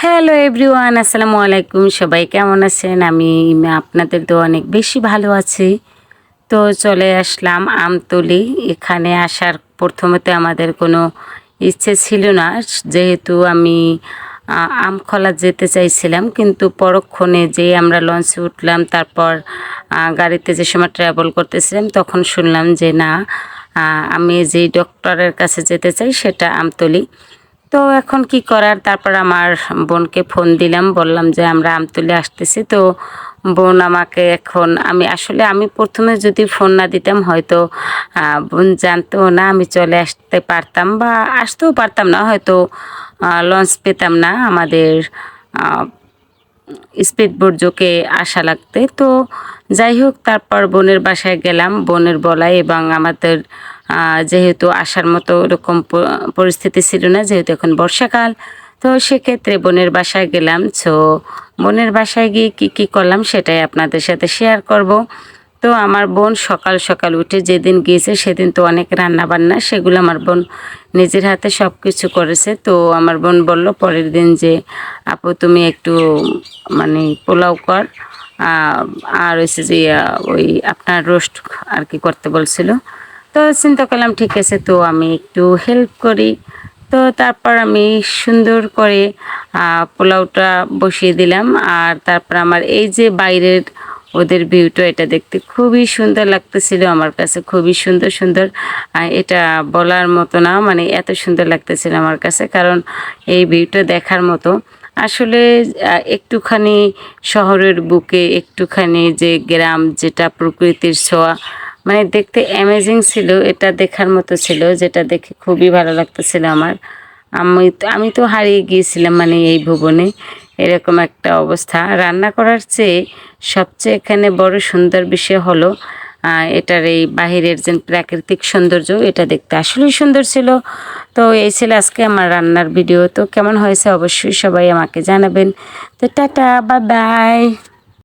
Hello everyone, আসসালামু আলাইকুম। সবাই কেমন আছেন? আমি আপনাদের তো অনেক বেশি ভালো আছি। তো চলে আসলাম আমতলি। এখানে আসার প্রথমতে আমাদের কোনো ইচ্ছে ছিল না। যেহেতু আমি আমখলা যেতে চাইছিলাম, কিন্তু পরক্ষণে যে আমরা লঞ্চে উঠলাম, তারপর গাড়িতে যে সময় ট্রাভেল করতেছিলাম, তখন শুনলাম যে না আমি যেই ডক্টরের কাছে যেতে চাই, সেটা আমতলি। তো এখন কি করার? তারপর আমার বোনকে ফোন দিলাম, বললাম যে আমরা আমতুলে আসতেছি। তো বোন আমাকে এখন, আমি আসলে আমি প্রথমে যদি ফোন না দিতাম হয়তো বোন জানতো না আমি চলে আসতে পারতাম বা আসতেও পারতাম না। হয়তো লঞ্চ পেতাম না আমাদের স্পিড যোগে আসা লাগতে। তো যাই হোক, তারপর বোনের বাসায় গেলাম। বোনের বলায় এবং আমাদের যেহেতু আসার মতো ওরকম পরিস্থিতি ছিল না, যেহেতু এখন বর্ষাকাল, তো সেক্ষেত্রে বোনের বাসায় গেলাম। সো বোনের বাসায় গিয়ে কী কী করলাম সেটাই আপনাদের সাথে শেয়ার করব। তো আমার বোন সকাল সকাল উঠে যেদিন গিয়েছে সেদিন তো অনেক রান্না বান্না সেগুলো আমার বোন নিজের হাতে সব কিছু করেছে। তো আমার বোন বলল, পরের দিন যে আপু তুমি একটু মানে পোলাও কর। আর হচ্ছে যে ওই আপনার রোস্ট আর কি করতে বলছিল। তো চিন্তা করলাম, ঠিক আছে, তো আমি একটু হেল্প করি। তো তারপর আমি সুন্দর করে পোলাওটা বসিয়ে দিলাম। আর তারপর আমার এই যে বাইরের ওদের ভিউটা, এটা দেখতে খুবই সুন্দর লাগতেছিল আমার কাছে, খুবই সুন্দর সুন্দর। এটা বলার মতো না মানে এত সুন্দর লাগতেছিল আমার কাছে, কারণ এই ভিউটা দেখার মতো। আসলে একটুখানি শহরের বুকে, একটুখানি যে গ্রাম, যেটা প্রকৃতির ছোঁয়া মানে দেখতে অ্যামেজিং ছিল, এটা দেখার মতো ছিল, যেটা দেখে খুবই ভালো লাগতেছিল আমার। আমি তো আমি তো হারিয়ে গিয়েছিলাম মানে এই ভুবনে, এরকম একটা অবস্থা। রান্না করার চেয়ে সবচেয়ে এখানে বড় সুন্দর বিষয় হলো এটার এই বাহিরের যে প্রাকৃতিক সৌন্দর্য, এটা দেখতে আসলেই সুন্দর ছিল। তো এই ছিল আজকে আমার রান্নার ভিডিও। তো কেমন হয়েছে অবশ্যই সবাই আমাকে জানাবেন। তো টাটা বা বাই